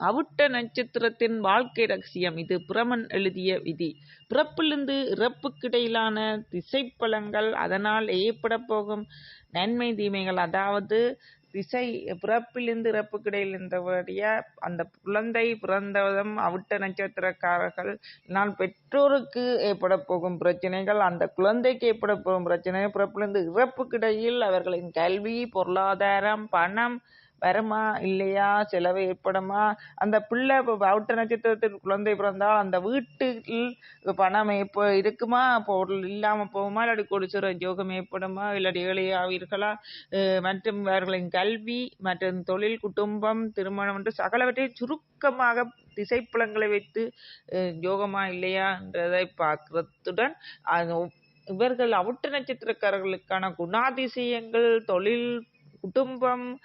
அவிட்ட நட்சத்திரத்தின் வாழ்க்கை ரகசியம் இது. பிரமன் எழுதிய விதி. பிறப்பிலிருந்து இறப்புக்கிடையிலான திசைப்பலங்கள் அதனால் ஏற்படப் போகும் நன்மை தீமைகள். அதாவது திசை பிறப்பிலிருந்து இறப்புக்கிடையில் இருந்தபடிய அந்த குழந்தை பிறந்ததும் அவிட்ட நட்சத்திரக்காரர்கள் நான் பெற்றோருக்கு ஏற்பட போகும் பிரச்சனைகள் அந்த குழந்தைக்கு ஏற்பட போகும் பிரச்சனை பிறப்பிலிருந்து இறப்புக்கிடையில் அவர்களின் கல்வி பொருளாதாரம் பணம் வருமா இல்லையா செலவு ஏற்படுமா? அந்த பிள்ளை இப்போ அவுட்ட நட்சத்திரத்தில் குழந்தை பிறந்தால் அந்த வீட்டில் பணம் இப்போ இருக்குமா? பொருள் இல்லாமல் போகுமா? இல்லாட்டி கொடுச்சுற யோகம் ஏற்படுமா? இல்லாட்டி ஏழையாவீர்களா மற்றும் அவர்களின் கல்வி மற்றும் தொழில் குடும்பம் திருமணம் என்று சகலவற்றை சுருக்கமாக திசைப்புலங்களை வைத்து யோகமா இல்லையான்றதை பார்க்கறதுடன் இவர்கள் அவுட்ட நட்சத்திரக்காரர்களுக்கான குணாதிசயங்கள் தொழில் குடும்பம்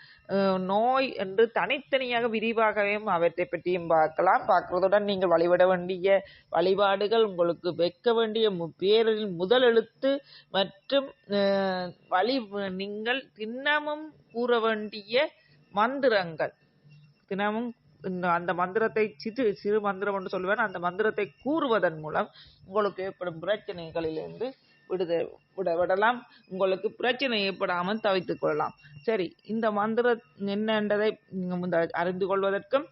நோய் என்று தனித்தனியாக விரிவாகவும் அவற்றை பற்றியும் பார்க்கலாம். பார்க்குறதுடன் நீங்கள் வழிபட வேண்டிய வழிபாடுகள் உங்களுக்கு வைக்க வேண்டிய மு- பேரில் முதல் எழுத்து மற்றும் வழி நீங்கள் தினமும் கூற வேண்டிய மந்திரங்கள். தினமும் அந்த மந்திரத்தை சிறு சிறு மந்திரம் என்று சொல்லுவேன். அந்த மந்திரத்தை கூறுவதன் மூலம் உங்களுக்கு ஏற்படும் பிரச்சனைகளிலிருந்து விடுது விட விடலாம். உங்களுக்கு பிரச்சனை ஏற்படாமல் தவித்துக் கொள்ளலாம். சரி இந்த மந்திரம் என்னன்றதை நீங்க முந்த அறிந்து கொள்வதற்கும்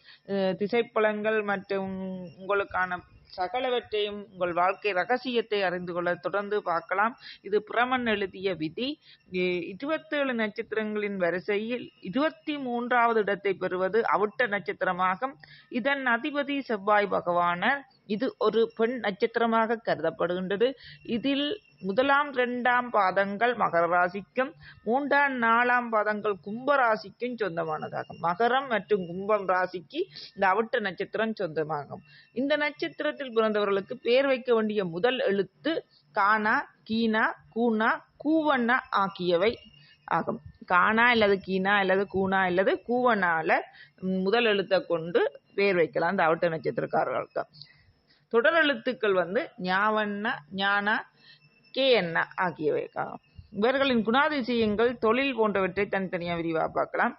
திசைப்பலன்கள் மற்றும் உங்களுக்கான சகலவற்றையும் உங்கள் வாழ்க்கை ரகசியத்தை அறிந்து கொள்ள தொடர்ந்து பார்க்கலாம். இது பிரமன் எழுதிய விதி. இருபத்தேழு நட்சத்திரங்களின் வரிசையில் இருபத்தி மூன்றாவது இடத்தை பெறுவது அவிட்ட நட்சத்திரமாகும். இதன் அதிபதி செவ்வாய் பகவானர். இது ஒரு பெண் நட்சத்திரமாக கருதப்படுகின்றது. இதில் முதலாம் இரண்டாம் பாதங்கள் மகர ராசிக்கும் மூன்றாம் நாலாம் பாதங்கள் கும்ப ராசிக்கும் சொந்தமானதாகும். மகரம் மற்றும் கும்பம் ராசிக்கு இந்த அவட்ட நட்சத்திரம் சொந்தமாகும். இந்த நட்சத்திரத்தில் பிறந்தவர்களுக்கு பெயர் வைக்க வேண்டிய முதல் எழுத்து கானா கீனா கூனா கூவண்ணா ஆகியவை ஆகும். கானா அல்லது கீனா அல்லது கூனா அல்லது கூவனால முதல் எழுத்தை கொண்டு பேர் வைக்கலாம். இந்த அவட்ட நட்சத்திரக்காரர்களுக்கு. தொடர் எழுத்துக்கள் வந்து ஞாவண்ணா ஞானா கே என்ன ஆகியவை ஆகும் இவர்களின் குணாதிசயங்கள் தொழில் போன்றவற்றை தனித்தனியாக விரிவாக பார்க்கலாம்.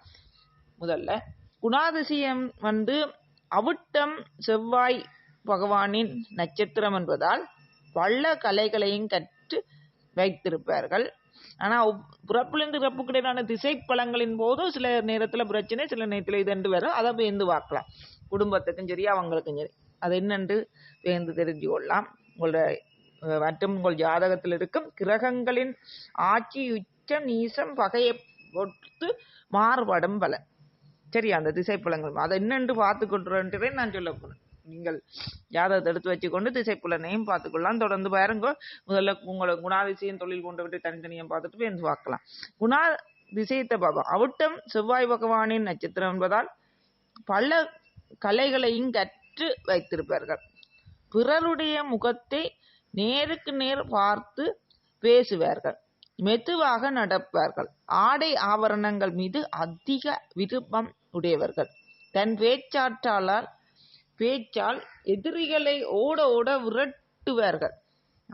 முதல்ல குணாதிசயம் வந்து அவிட்டம் செவ்வாய் பகவானின் நட்சத்திரம் என்பதால் பல கலைகளையும் கற்று வைத்திருப்பார்கள். ஆனால் பிறப்பிலிருந்து இறப்புக்கிடையிலான திசை பலங்களின் போது சில நேரத்தில் பிரச்சனை சில நேரத்தில் இதென்று வரும் அதை வேந்து பார்க்கலாம். குடும்பத்துக்கும் சரி அவங்களுக்கும் சரி. அது என்னென்று வேந்து தெரிஞ்சு கொள்ளலாம். உங்களோட மற்றும் உங்கள் ஜாதகத்தில் இருக்கும் கிரகங்களின் ஆட்சி உச்சம் நீசம் பகையை பொறுத்து மாறுபடும் பல. சரி அந்த திசைப்புலங்கள் அதை என்னென்று பார்த்து கொண்டுறேன்றதை நான் சொல்ல போகிறேன் நீங்கள் ஜாதகத்தை எடுத்து வச்சுக்கொண்டு திசைப்புலனையும் பார்த்துக்கொள்ளலாம் தொடர்ந்து பாருங்க. முதல்ல உங்களை குணாதிசயம் தொழில் போன்றவற்றை தனித்தனியாக பார்த்துட்டு வேந்து பார்க்கலாம். குணா திசையத்தை பார்ப்போம் அவிட்டம் செவ்வாய் பகவானின் நட்சத்திரம் என்பதால் பல கலைகளையும் கற்று வைத்திருப்பார்கள். பிறருடைய முகத்தை நேருக்கு நேர் பார்த்து பேசுவார்கள். மெதுவாக நடப்பார்கள். ஆடை ஆபரணங்கள் மீது அதிக விருப்பம் உடையவர்கள். தன் பேச்சாற்றாளால் பேச்சால் எதிரிகளை ஓட ஓட விரட்டுவார்கள்.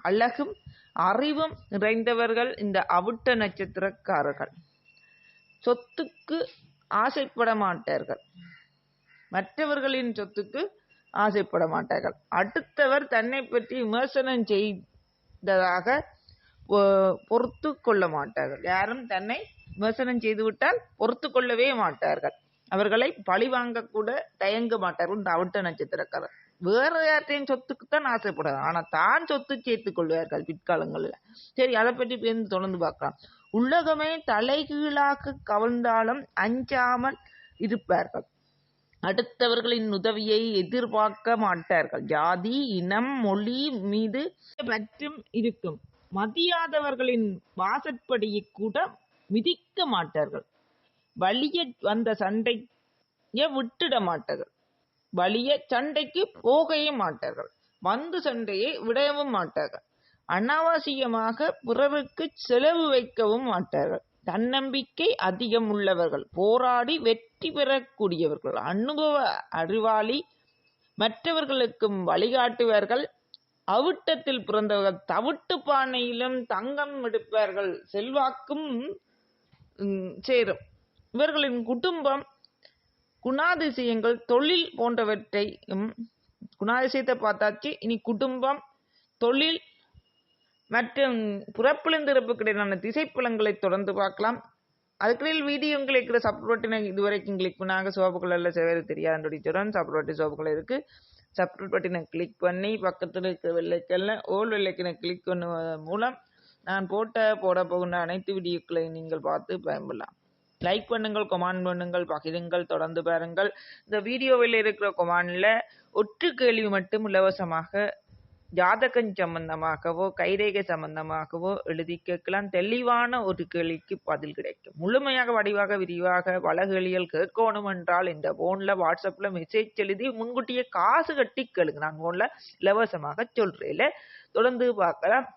அழகும் அறிவும் நிறைந்தவர்கள் இந்த அவிட்ட நட்சத்திரக்காரர்கள். சொத்துக்கு ஆசைப்பட மாட்டார்கள் மற்றவர்களின் சொத்துக்கு ஆசைப்பட மாட்டார்கள் அடுத்தவர் தன்னை பற்றி விமர்சனம் செய்ததாக பொ- பொறுத்து கொள்ள மாட்டார்கள். யாரும் தன்னை விமர்சனம் செய்துவிட்டால் பொறுத்து கொள்ளவே மாட்டார்கள். அவர்களை பழி வாங்க கூட தயங்க மாட்டார்கள். இந்த அவிட்ட நட்சத்திரக்காரர். வேற யார்ட்டையும் சொத்துக்குத்தான் ஆசைப்படுறாங்க ஆனா தான் சொத்து சேர்த்து கொள்வார்கள் பிற்காலங்களில். சரி அதை பற்றி பேருந்து தொடர்ந்து பார்க்கலாம். உலகமே தலைகீழாக கவர்ந்தாலும் அஞ்சாமல் இருப்பார்கள். அடுத்தவர்களின் உதவியை எதிர்பார்க்க மாட்டார்கள். ஜாதி இனம் மொழி மீது பற்றும் இருக்கும். மதியாதவர்களின் வாசற்படியை கூட மிதிக்க மாட்டார்கள். வலிய வந்த சண்டையை விட்டுட மாட்டார்கள். வலிய சண்டைக்கு போகவே மாட்டார்கள். வந்து சண்டையை விடவும் மாட்டார்கள். அனாவசியமாக பிறருக்கு செலவு வைக்கவும் மாட்டார்கள். தன்னம்பிக்கை அதிகம் உள்ளவர்கள் போராடி வெற்றி பெறக்கூடியவர்கள் அனுபவ அறிவாளி மற்றவர்களுக்கும் வழிகாட்டுவார்கள். அவிட்டத்தில் பிறந்தவர்கள் தவிட்டு பானையிலும் தங்கம் எடுப்பார்கள் செல்வாக்கும் சேரும். இவர்களின் குடும்பம் குணாதிசயங்கள் தொழில் போன்றவற்றையும் குணாதிசயத்தை பார்த்தாச்சு இனி குடும்பம் தொழில் மற்றும் புறப்பிலிந்திருப்புக்கிடையிலான திசைப்புலங்களை தொடர்ந்து பார்க்கலாம். அதுக்கிடையில் வீடியோங்கள் இருக்கிற சப்ரோட்டினை இதுவரைக்கும் கிளிக் பண்ணாங்க. சிவப்பு கலரில் சேவை தெரியாது. சொல்கிறேன் சப்ரோட்டி சோப்புகள் சிவப்பு கலர் இருக்குது சப்ரோட் பட்டினை கிளிக் பண்ணி பக்கத்தில் இருக்கிற வெள்ளைக்கல்ல ஓல் வெள்ளைக்கனை கிளிக் பண்ணுவதன் மூலம் நான் போட்ட போட போகின்ற அனைத்து வீடியோக்களையும் நீங்கள் பார்த்து பயன்படலாம் லைக் பண்ணுங்கள் கொமாண்ட் பண்ணுங்கள் பகிருங்கள் தொடர்ந்து பாருங்கள். இந்த வீடியோவில் இருக்கிற கொமாண்டில் ஒற்று கேள்வி மட்டும் இலவசமாக ஜாதகம் சம்பந்தமாகவோ கைரேகை சம்பந்தமாகவோ எழுதி கேட்கலாம். தெளிவான ஒரு கேள்விக்கு பதில் கிடைக்கும். முழுமையாக வடிவாக விரிவாக வளகெளியல் கேட்கணும் என்றால் இந்த போன்ல வாட்ஸ்அப்ல மெசேஜ் எழுதி முன்கூட்டியே காசு கட்டி கேளுங்க. நான் போன்ல இலவசமாக சொல்றேன். தொடர்ந்து பார்க்கலாம்.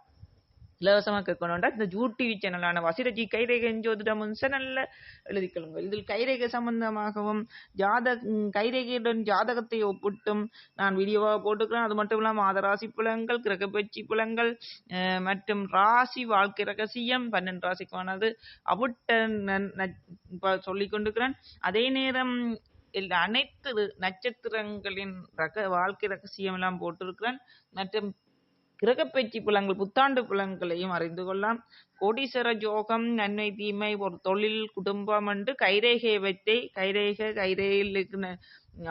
இலவசமாக கேட்கணும்டா இந்த ஜூ டிவி சேனலான வசிரஜி கைரேகை ஜோதிடமும் சேனல்ல எழுதிக்கொள்ளுங்கள் இதில் கைரேகை சம்பந்தமாகவும் ஜாத கைரேகையுடன் ஜாதகத்தை ஒப்பிட்டும் நான் வீடியோவாக போட்டுக்கிறேன். அது மட்டும் இல்லாமல் ஆதராசி புலங்கள் கிரகப்பயிற்சி புலங்கள் மற்றும் ராசி வாழ்க்கை ரகசியம் பன்னெண்டு ராசிக்கானது அவிட்ட சொல்லி கொண்டிருக்கிறேன். அதே நேரம் அனைத்து நட்சத்திரங்களின் ரக வாழ்க்கை ரகசியம் எல்லாம் போட்டிருக்கிறேன். மற்றும் கிரகப்பயிற்சி புலங்கள் புத்தாண்டு புலங்களையும் அறிந்து கொள்ளலாம். கோடீஸ்வர ஜோகம் நன்மை தீமை ஒரு தொழில் குடும்பம் என்று கைரேகையை வைத்தே கைரேக கைரேகையில் இருக்கிற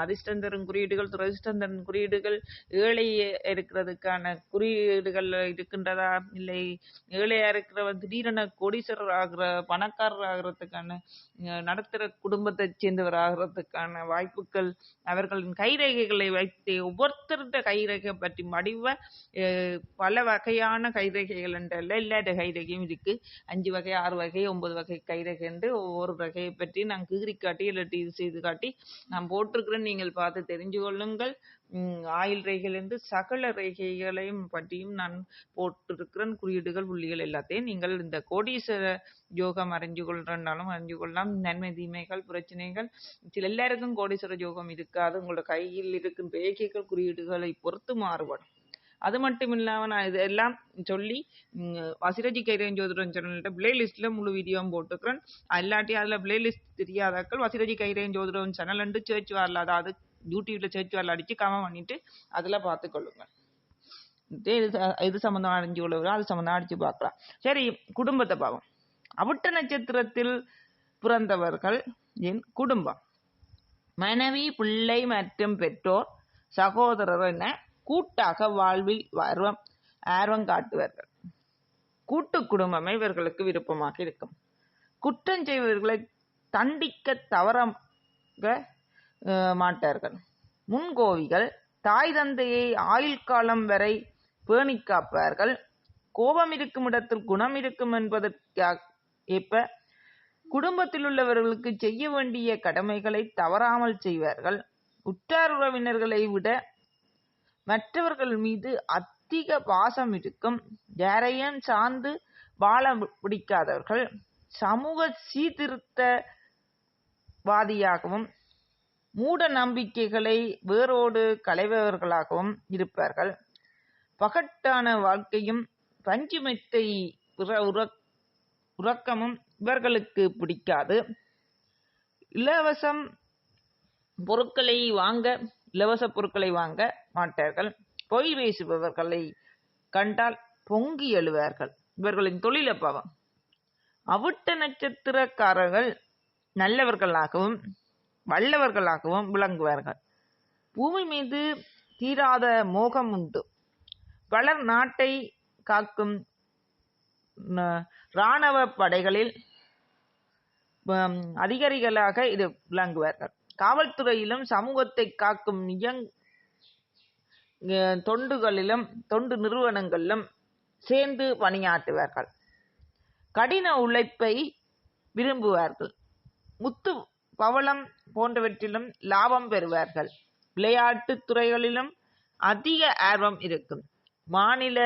அதிர்ஷ்டம் தரும் குறியீடுகள் துரதிர்ஷ்டம் தரும் குறியீடுகள் ஏழை இருக்கிறதுக்கான குறியீடுகள் இருக்கின்றதா? இல்லை ஏழையா இருக்கிறவன் திடீரென கோடீஸ்வரர் ஆகிற பணக்காரர் ஆகிறதுக்கான நடத்துகிற குடும்பத்தை சேர்ந்தவர் ஆகிறதுக்கான வாய்ப்புகள் அவர்களின் கைரேகைகளை வைத்து ஒவ்வொருத்தருடைய கைரேகை பற்றி மடிவ பல வகையான கைரேகைகள் என்றல்ல இல்லாத கைரேகையும் இருக்கு. அஞ்சு வகை ஆறு வகை ஒன்பது வகை கைரேகை என்று ஒவ்வொரு வகையை பற்றி நான் கீறி காட்டி இல்லாட்டி இது செய்து காட்டி நான் போட்டிருக்கிறேன் நீங்கள் பார்த்து தெரிஞ்சு கொள்ளுங்கள். ஆயில் ரேகையிலிருந்து சகல ரேகைகளையும் பற்றியும் நான் போட்டிருக்கிறேன். குறியீடுகள் புள்ளிகள் எல்லாத்தையும் நீங்கள் இந்த கோடீஸ்வர யோகம் அறிஞ்சு கொள்றனாலும் அறிஞ்சு கொள்ளலாம். நன்மை தீமைகள் பிரச்சனைகள் சில எல்லாருக்கும் கோடீஸ்வர யோகம் இருக்காது. உங்களோட கையில் இருக்கும் ரேகைகள் குறியீடுகளை பொறுத்து மாறுபடும். அது மட்டும் இல்லாமல் நான் இதெல்லாம் சொல்லி வசிரஜி கைரேன் ஜோதிடம் சேனல்கிட்ட பிளேலிஸ்ட்டில் முழு வீடியோவும் போட்டுக்கிறேன். இல்லாட்டி அதில் பிளேலிஸ்ட் தெரியாதாக்கள் வசிரஜி கைரேன் ஜோதிடம் சேனல் ரெண்டு சேர்ச் வரல அதாவது யூடியூப்பில் சேர்ச் வரல அடித்து கமெண்ட் பண்ணிவிட்டு அதில் பார்த்துக்கொள்ளுங்க இது இது சம்மந்தம் அடைஞ்சு உள்ளவரோ அது சம்மந்தம் அடித்து பார்க்கலாம். சரி குடும்பத்தை பார்ப்போம். அவிட்ட நட்சத்திரத்தில் பிறந்தவர்கள் என் குடும்பம். மனைவி பிள்ளை மற்றும் பெற்றோர் சகோதரர் என கூட்டாக வாழ்வில் ஆர்வம் ஆர்வம் காட்டுவார்கள். கூட்டு குடும்பமே இவர்களுக்கு விருப்பமாக இருக்கும். குற்றம் செய்வர்களை தண்டிக்க தவறாக மாட்டார்கள். முன்கோவிகள் தாய் தந்தையை ஆயுள் காலம் வரை பேணி காப்பார்கள். கோபம் இருக்கும் இடத்தில் குணம் இருக்கும் என்பதற்காக ஏற்ப குடும்பத்தில் உள்ளவர்களுக்கு செய்ய வேண்டிய கடமைகளை தவறாமல் செய்வார்கள். உற்றார் உறவினர்களை விட மற்றவர்கள் மீது அதிக பாசம் இருக்கும். யாரையும் சார்ந்து வாழ பிடிக்காதவர்கள் சமூக சீர்திருத்தவாதியாகவும் மூட நம்பிக்கைகளை வேரோடு களைபவர்களாகவும் இருப்பார்கள். பகட்டான வாழ்க்கையும் பஞ்சுமெத்தை உறக்கமும் இவர்களுக்கு பிடிக்காது. இலவசம் பொருட்களை வாங்க இலவச பொருட்களை வாங்க மாட்டார்கள். பொய் பேசுபவர்களை கண்டால் பொங்கி எழுவார்கள். இவர்களின் தொழில பாவம் அவிட்ட நட்சத்திரக்காரர்கள் நல்லவர்களாகவும் வல்லவர்களாகவும் விளங்குவார்கள். பூமி மீது தீராத மோகம் உண்டு. பலர் நாட்டை காக்கும் இராணுவ படைகளில் அதிகாரிகளாக இது விளங்குவார்கள். காவல்துறையிலும் சமூகத்தை காக்கும் இயங் தொண்டுகளிலும் தொண்டு நிறுவனங்களிலும் சேர்ந்து பணியாற்றுவார்கள். கடின உழைப்பை விரும்புவார்கள். முத்து பவளம் போன்றவற்றிலும் லாபம் பெறுவார்கள். விளையாட்டு துறைகளிலும் அதிக ஆர்வம் இருக்கும். மாநில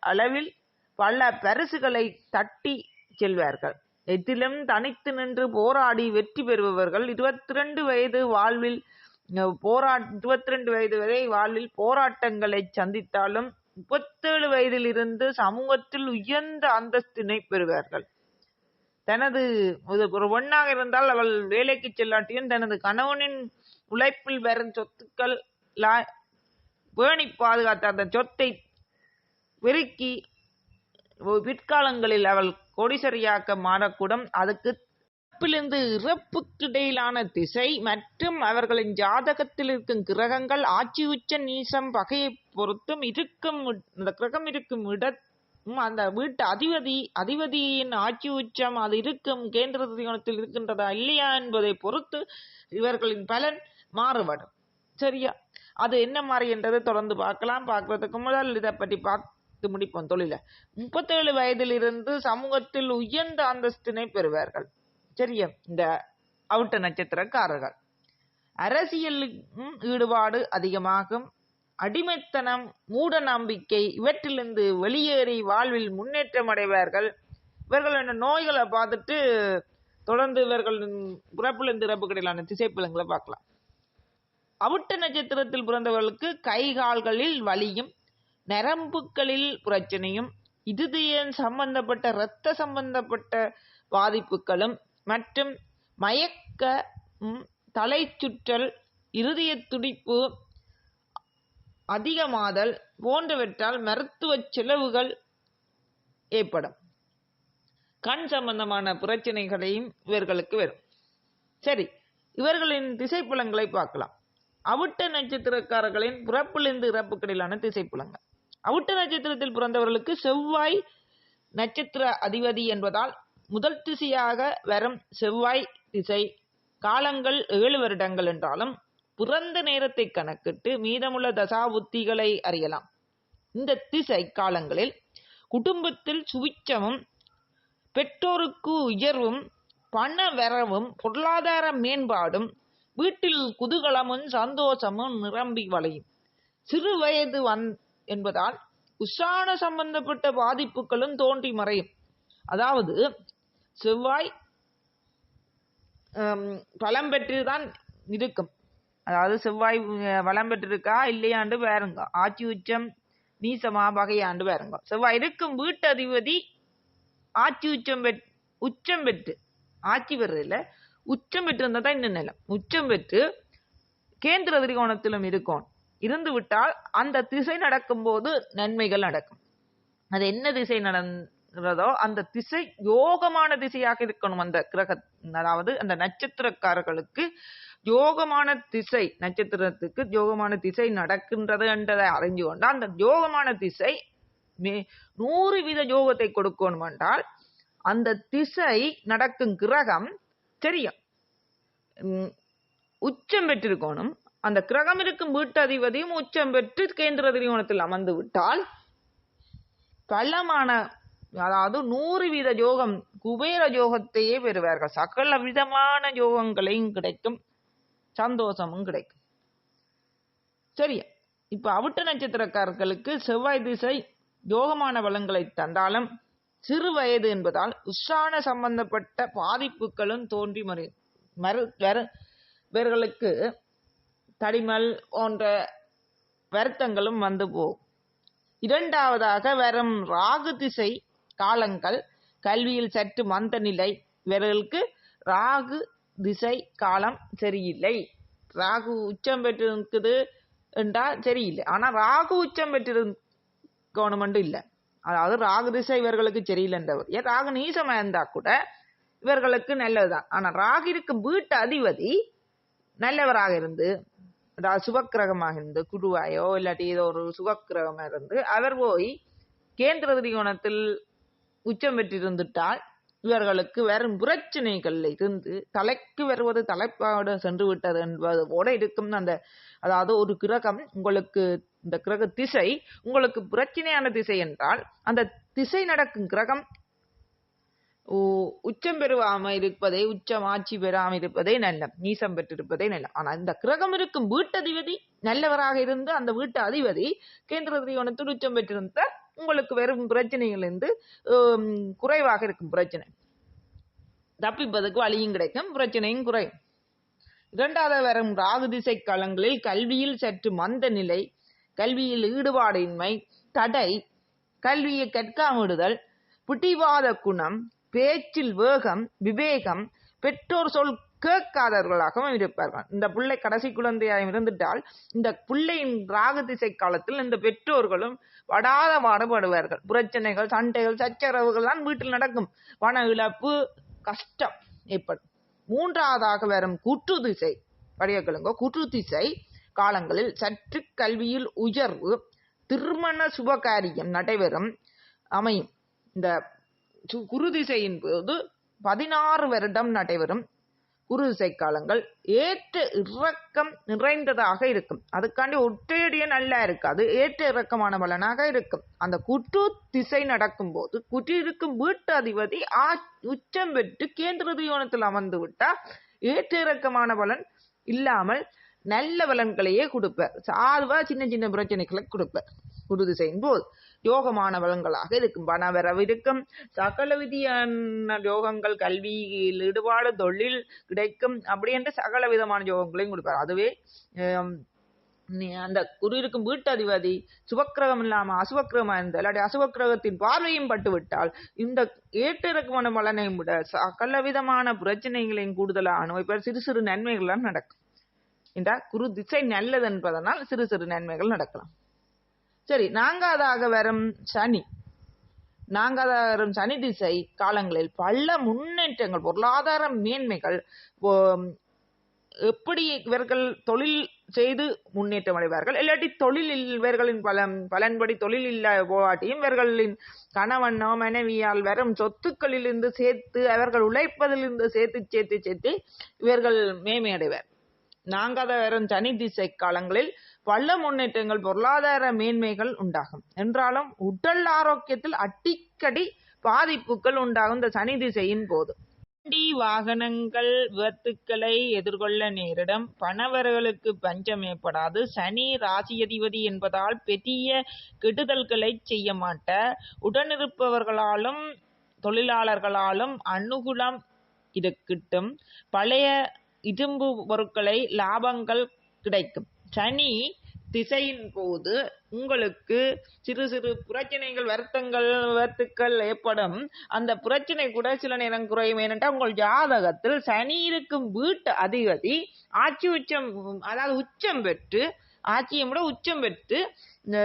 அளவில் பல பரிசுகளை தட்டி செல்வார்கள். எதிலும் தனித்து நின்று போராடி வெற்றி பெறுபவர்கள். இருபத்தி ரெண்டு வயது வாழ்வில் போரா இருபத்தி ரெண்டு வயது வரை வாழ்வில் போராட்டங்களை சந்தித்தாலும் முப்பத்தேழு வயதில் இருந்து சமூகத்தில் உயர்ந்த அந்தஸ்தினை பெறுவார்கள். தனது ஒரு பெண்ணாக இருந்தால் அவள் வேலைக்கு செல்லாட்டியும் தனது கணவனின் உழைப்பில் வரும் சொத்துக்கள் பேணி பாதுகாத்த அந்த சொத்தை பெருக்கி பிற்காலங்களில் அவள் கோடிசரியாக்க மாறக்கூடும். அதுக்கு பிறப்பிலிருந்து இறப்புக்கிடையிலான திசை மற்றும் அவர்களின் ஜாதகத்தில் இருக்கும் கிரகங்கள் ஆட்சி உச்ச நீசம் பகையை பொறுத்தும் இருக்கும் அந்த கிரகம் இருக்கும் இடம் அந்த வீட்டு அதிபதி அதிபதியின் ஆட்சி உச்சம் அது இருக்கும் கேந்திர திரிகோணத்தில் இருக்கின்றதா இல்லையா என்பதை பொறுத்து இவர்களின் பலன் மாறுபடும். சரியா? அது என்ன மாதிரி என்றதை தொடர்ந்து பார்க்கலாம். பார்க்கறதுக்கு முதல் இதை பற்றி பார்க்க பார்த்து முடிப்போம் தொழில. முப்பத்தேழு வயதிலிருந்து சமூகத்தில் உயர்ந்த அந்தஸ்தினை பெறுவார்கள். சரியா? இந்த அவுட்ட நட்சத்திரக்காரர்கள். அரசியலும் ஈடுபாடு அதிகமாகும். அடிமைத்தனம் மூட நம்பிக்கை இவற்றிலிருந்து வெளியேறி வாழ்வில் முன்னேற்றம் அடைவார்கள். இவர்களோட நோய்களை பார்த்துட்டு தொடர்ந்து இவர்களின் பிறப்பிலிருந்து இறப்புக்கிடையிலான திசைப்பலங்களை பார்க்கலாம். அவிட்ட நட்சத்திரத்தில் பிறந்தவர்களுக்கு கை கால்களில் வலியும் நரம்புகளில் பிரச்சனையும் இருதயம் சம்பந்தப்பட்ட இரத்த சம்பந்தப்பட்ட பாதிப்புகளும் மற்றும் மயக்க தலை சுற்றல் இருதய துடிப்பு அதிகமாதல் போன்றவற்றால் மருத்துவ செலவுகள் ஏற்படும். கண் சம்பந்தமான பிரச்சனைகளையும் இவர்களுக்கு வரும். சரி இவர்களின் திசைப்புலங்களை பார்க்கலாம். அவிட்ட நட்சத்திரக்காரர்களின் பிறப்பிலிருந்து இறப்புக்கிடையிலான திசைப்புலங்கள் அவுட்ட நட்சத்திரத்தில் பிறந்தவர்களுக்கு செவ்வாய் நட்சத்திர அதிபதி என்பதால் முதல் திசையாக வரும் செவ்வாய் திசை காலங்கள் ஏழு வருடங்கள் என்றாலும் பிறந்த நேரத்தை கணக்கிட்டு மீதமுள்ள தசாபுத்திகளை அறியலாம். இந்த திசை காலங்களில் குடும்பத்தில் சுவிச்சமும் பெற்றோருக்கு உயர்வும் பண வரவும் பொருளாதார மேம்பாடும் வீட்டில் குதூகலமும் சந்தோஷமும் நிரம்பி வளையும். சிறு வயது வந் என்பதால் உஷான சம்பந்தப்பட்ட பாதிப்புகளும் தோன்றி மறையும். அதாவது செவ்வாய் ஹம், பலம் பெற்றுதான் இருக்கும். அதாவது செவ்வாய் வளம் பெற்றிருக்கா இல்லையாண்டு பாருங்க. ஆட்சி உச்சம் நீசமா வகையாண்டு பாருங்க. செவ்வாய் இருக்கும் வீட்டு அதிபதி ஆட்சி உச்சம் பெற் உச்சம் பெற்று ஆட்சி பெறதில்ல உச்சம் பெற்று இருந்தால் தான் இன்னும் நிலம். உச்சம் பெற்று கேந்திர திரிகோணத்திலும் இருக்கும். இருந்து விட்டால் அந்த திசை நடக்கும்போது நன்மைகள் நடக்கும். அது என்ன திசை நடந்ததோ அந்த திசை யோகமான திசையாக இருக்கணும் அந்த கிரக அதாவது அந்த நட்சத்திரக்காரர்களுக்கு யோகமான திசை நட்சத்திரத்துக்கு யோகமான திசை நடக்கின்றது என்றதை அறிஞ்சு கொண்டால் அந்த யோகமான திசை நூறு வீத யோகத்தை கொடுக்கணும் என்றால் அந்த திசை நடக்கும் கிரகம் தெரியும். உம், உச்சம் பெற்றிருக்கணும். அந்த கிரகம் இருக்கும் வீட்டு அதிபதியும் உச்சம் பெற்று கேந்திர திரிகோணத்தில் அமர்ந்து விட்டால் பலமான அதாவது நூறு வீத யோகம் குபேர யோகத்தையே பெறுவார்கள். சகல விதமான யோகங்களையும் கிடைக்கும் சந்தோஷமும் கிடைக்கும். சரியா இப்ப அவிட்ட நட்சத்திரக்காரர்களுக்கு செவ்வாய் திசை யோகமான வளங்களை தந்தாலும் சிறு வயது என்பதால் உஷான சம்பந்தப்பட்ட பாதிப்புகளும் தோன்றி மறு மறு இவர்களுக்கு தடிமல் போன்ற வருத்தங்களும் வந்து போகும் இரண்டாவதாக வரும் ராகு திசை காலங்கள் கல்வியில் சற்று மந்த நிலை இவர்களுக்கு ராகு திசை காலம் சரியில்லை. ராகு உச்சம் பெற்றிருக்குது என்றால் சரியில்லை. ஆனால் ராகு உச்சம் பெற்றிருக்கணும் இல்லை. அதாவது ராகு திசை இவர்களுக்கு சரியில்லைன்றவர் ஏன்? ராகு நீசமாக இருந்தால் கூட இவர்களுக்கு நல்லதுதான். ஆனால் ராகு இருக்கும் வீட்டு அதிபதி நல்லவராக இருந்து அதாவது சுபக்கிரகமாக இருந்து குருவாயோ இல்லாட்டி ஏதோ ஒரு சுபக்கிரகமாக இருந்து அவர் போய் கேந்திர திரிகோணத்தில் உச்சம் பெற்றிருந்துட்டால் இவர்களுக்கு வரும் பிரச்சனைகள் இருந்து தலைக்கு வருவது தலைப்பாடு சென்று விட்டது என்பது போல இருக்கும். அந்த அதாவது ஒரு கிரகம் உங்களுக்கு இந்த கிரக திசை உங்களுக்கு பிரச்சனையான திசை என்றால் அந்த திசை நடக்கும் கிரகம் உச்சம் பெறுவாம இருப்பதே உச்சம் ஆட்சி பெறாம இருப்பதே நல்ல நீசம் பெற்றிருப்பதே நல்ல ஆனா இந்த கிரகம் இருக்கும் வீட்டதிபதி நல்லவராக இருந்து அந்த வீட்டு அதிபதி கேந்திர திரிகோணத்தில் உச்சம் பெற்றிருந்த உங்களுக்கு வெறும் பிரச்சனைகள் இருந்து குறைவாக இருக்கும் பிரச்சனை. தப்பிப்பதற்கு வழியும் கிடைக்கும் பிரச்சனையும் குறையும். இரண்டாவது வரும் ராகு திசை காலங்களில் கல்வியில் சற்று மந்த நிலை கல்வியில் ஈடுபாடின்மை தடை கல்வியை கற்காமிடுதல் பிடிவாத குணம் பேச்சில் வேகம் விவேகம் பெற்றோர் சொல் கேட்காதவர்களாகவும் இருப்பார்கள். இந்த பிள்ளை கடைசி குழந்தையாக இருந்துட்டால் இந்த பிள்ளையின் ராக திசை காலத்தில் இந்த பெற்றோர்களும் படாத பாடுபடுவார்கள். பிரச்சனைகள் சண்டைகள் சச்சரவுகள் தான் வீட்டில் நடக்கும். பண இழப்பு கஷ்டம் ஏற்படும். மூன்றாவதாக வரும் கூற்று திசை படியக்களுங்க கூற்று திசை காலங்களில் சற்று கல்வியில் உயர்வு திருமண சுபகாரியம் நடைபெறும் அமையும். இந்த குரு திசையின் போது பதினாறு வருடம் நடைபெறும் குரு திசை காலங்கள் ஏற்ற இறக்கம் நிறைந்ததாக இருக்கும். அதுக்காண்டி ஒற்றையடிய நல்லா இருக்காது. ஏற்ற இறக்கமான பலனாக இருக்கும். அந்த குற்று திசை நடக்கும் போது குற்றிருக்கும் வீட்டு அதிபதி ஆ உச்சம் பெற்று கேந்திர தியோனத்தில் அமர்ந்து விட்டா ஏற்ற இறக்கமான பலன் இல்லாமல் நல்ல பலன்களையே கொடுப்பார். சாதுவா சின்ன சின்ன பிரச்சனைகளை கொடுப்பார் குரு திசையின் போது. யோகமான இருக்கும். பணவரவு இருக்கும். சகல விதியான யோகங்கள் கல்வியில் ஈடுபாடு தொழில் கிடைக்கும். அப்படி என்று சகல விதமான யோகங்களையும் கொடுப்பார். அதுவே அந்த குரு இருக்கும் வீட்டு அதிபதி சுபக்கிரகம் இல்லாம அசுபக்கிரகமா இருந்தால் இல்லாட்டி அசுபக்கிரகத்தின் பார்வையும் பட்டு விட்டால் இந்த ஏற்றிறக்கமான பலனையும் விட சகல விதமான பிரச்சனைகளையும் கூடுதலாக அனுபவிப்பார். சிறு சிறு நன்மைகள்லாம் நடக்கும். என்றால் குரு திசை நல்லது என்பதனால் சிறு சிறு நன்மைகள் நடக்கலாம். சரி நான்காவதாக வரும் சனி. நான்காவதாக வரும் சனி திசை காலங்களில் பல முன்னேற்றங்கள் பொருளாதார மேன்மைகள் ஓ- எப்படி இவர்கள் தொழில் செய்து முன்னேற்றம் அடைவார்கள்? இல்லாட்டி தொழிலில் இவர்களின் பலன் பலன்படி தொழில் இல்லாத போராட்டியும் இவர்களின் கணவனோ மனைவியால் வரும் சொத்துக்களிலிருந்து சேர்த்து அவர்கள் உழைப்பதிலிருந்து சேர்த்து சேர்த்து சேர்த்து இவர்கள் மேன்மை அடைவர் நான்காவது வரும் சனி திசை காலங்களில் பல முன்னேற்றங்கள் பொருளாதார மேன்மைகள் உண்டாகும். என்றாலும் உடல் ஆரோக்கியத்தில் அடிக்கடி பாதிப்புகள் உண்டாகும் இந்த சனி திசையின் போது. வண்டி வாகனங்கள் விபத்துக்களை எதிர்கொள்ள நேரிடும். பணவர்களுக்கு பஞ்சம் ஏற்படாது. சனி ராசியதிபதி என்பதால் பெரிய கெடுதல்களை செய்ய மாட்ட உடனிருப்பவர்களாலும் தொழிலாளர்களாலும் அனுகூலம் இருக்கட்டும். பழைய இரும்பு பொருட்களை லாபங்கள் கிடைக்கும். சனி திசையின் போது உங்களுக்கு சிறு சிறு பிரச்சனைகள் வருத்தங்கள் வருத்துக்கள் ஏற்படும். அந்த பிரச்சனை கூட சில நேரம் குறையும். ஏனென்றால் உங்கள் ஜாதகத்தில் சனி இருக்கும் வீட்டு அதிபதி ஆட்சி உச்சம் அதாவது உச்சம் பெற்று ஆட்சியை விட உச்சம் பெற்று இந்த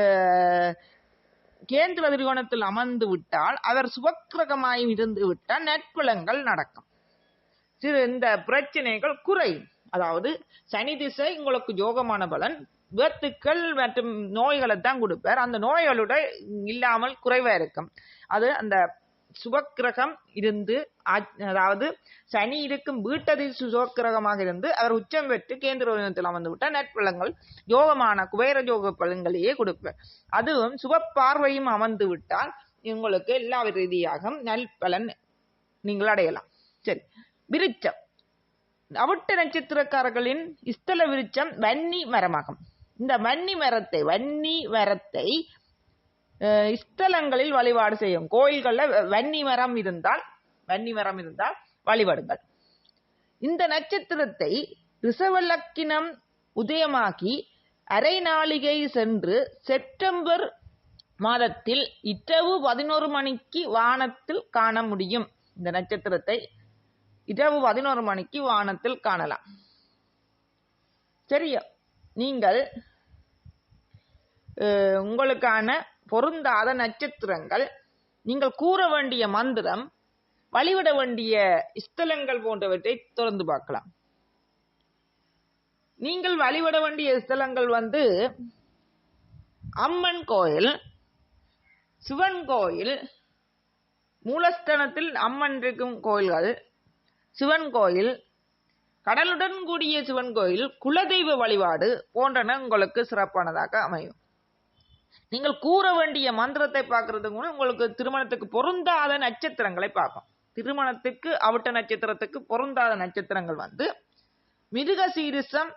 கேந்திர திரிகோணத்தில் அமர்ந்து விட்டால் அவர் சுபக்கிரகமாய் இருந்து விட்டால் நற்பலங்கள் நடக்கும். சிறு இந்த பிரச்சனைகள் குறையும். அதாவது சனி திசை உங்களுக்கு யோகமான பலன் விபத்துக்கள் மற்றும் நோய்களை தான் கொடுப்பார். அந்த நோய்களோட இல்லாமல் குறைவா இருக்கும். அது அந்த சுபக்கிரகம் இருந்து அதாவது சனி இருக்கும் வீட்டதில் சுபக்கிரகமாக இருந்து அவர் உச்சம் பெற்று கேந்திர உலகத்தில் அமர்ந்து விட்டால் நற்பலங்கள் யோகமான குபேர யோக பலன்களையே கொடுப்பார். அதுவும் சுப பார்வையும் அமர்ந்து விட்டால் உங்களுக்கு எல்லா ரீதியாக நல்பலன் நீங்கள் அடையலாம். சரி. விருச்சம். அவிட்ட நட்சத்திரக்காரர்களின் ஸ்தல விருச்சம் வன்னி மரமாகும். இந்த வன்னி மரத்தை வன்னி மரத்தை ஸ்தலங்களில் வழிபாடு செய்யும். கோயில்களில் வன்னி மரம் இருந்தால் வன்னி மரம் இருந்தால் வழிபடுங்கள். இந்த நட்சத்திரத்தை ரிசவலக்கினம் உதயமாகி அரை நாளிகை சென்று செப்டம்பர் மாதத்தில் இரவு பதினோரு மணிக்கு வானத்தில் காண முடியும். இந்த நட்சத்திரத்தை இரவு பதினோரு மணிக்கு வானத்தில் காணலாம். சரியா? நீங்கள் உங்களுக்கான பொருந்தாத நட்சத்திரங்கள் நீங்கள் கூற வேண்டிய மந்திரம் வழிவிட வேண்டிய ஸ்தலங்கள் போன்றவற்றை திறந்து பார்க்கலாம். நீங்கள் வழிபட வேண்டிய ஸ்தலங்கள் வந்து அம்மன் கோயில் சிவன் கோயில் மூலஸ்தானத்தில் அம்மன் இருக்கும் கோயில்கள் சிவன் கோயில் கடலுடன் கூடிய சிவன் கோயில் குலதெய்வ வழிபாடு போன்றன உங்களுக்கு சிறப்பானதாக அமையும். நீங்கள் கூற வேண்டிய மந்திரத்தை பார்க்கறது கூட உங்களுக்கு திருமணத்துக்கு பொருந்தாத நட்சத்திரங்களை பார்க்கும் திருமணத்துக்கு அவிட்ட நட்சத்திரத்துக்கு பொருந்தாத நட்சத்திரங்கள் வந்து மிருக சீரிசம்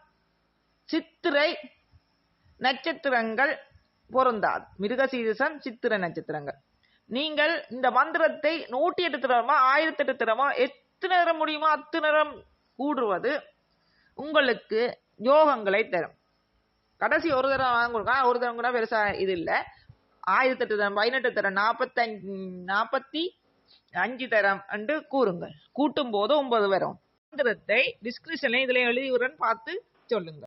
சித்திரை நட்சத்திரங்கள் பொருந்தாது. மிருகசீரிசம் சித்திரை நட்சத்திரங்கள். நீங்கள் இந்த மந்திரத்தை நூற்றி எட்டு திறமா ஆயிரத்தி எட்டு திறமா எத்தனை நேரம் முடியுமோ அத்தனை நேரம் கூடுவது உங்களுக்கு யோகங்களை தரும். கடைசி ஒரு தரம் வாங்க கொடுக்கலாம் ஒரு தரம் கூட பெருசா இது இல்லை. ஆயிரத்தி எட்டு தரம் பதினெட்டு தரம் நாற்பத்தஞ்சு நாற்பத்தி அஞ்சு தரம் என்று கூறுங்கள். கூட்டும் போது ஒன்பது வரும். மந்திரத்தை டிஸ்கிரிப்ஷன்ல இதுல எழுதியுடன் பார்த்து சொல்லுங்க